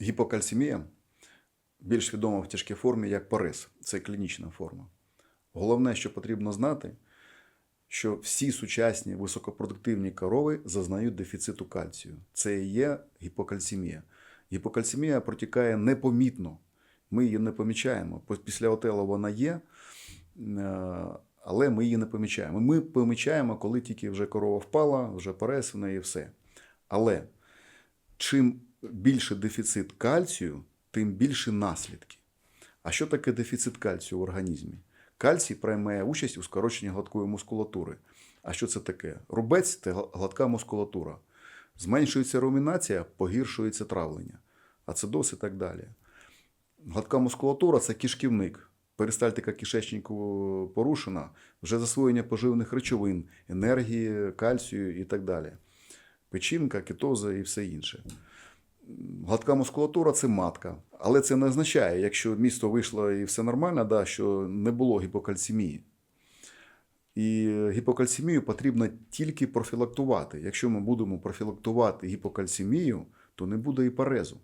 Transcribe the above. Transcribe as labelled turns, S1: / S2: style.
S1: Гіпокальцемія більш відома в тяжкій формі як парез. Це клінічна форма. Головне, що потрібно знати, що всі сучасні високопродуктивні корови зазнають дефіциту кальцію. Це і є гіпокальцемія. Гіпокальцемія протікає непомітно. Ми її не помічаємо. Після отелу вона є, е, але ми її не помічаємо. Ми помічаємо, коли тільки вже корова впала, вже парез в неї все. Але чим більше дефіцит кальцію, тим більше наслідки. А що таке дефіцит кальцію в організмі? Кальцій приймає участь у скороченні гладкої мускулатури. А що це таке? Рубець це гладка мускулатура. Зменшується румінація, погіршується травлення, ацидоз і так далі. Гладка мускулатура це кишківник. Перистальтика кишечнику порушена, вже засвоєння поживних речовин, енергії, кальцію і так далі. Печінка, кетоза і все інше. Гладка мускулатура це матка. Але це не означає, якщо місто вийшло і все нормально, да, що не було гіпокальцемії. І гіпокальцемію потрібно тільки профілактувати. Якщо ми будемо профілактувати гіпокальцемію, то не буде і парезу.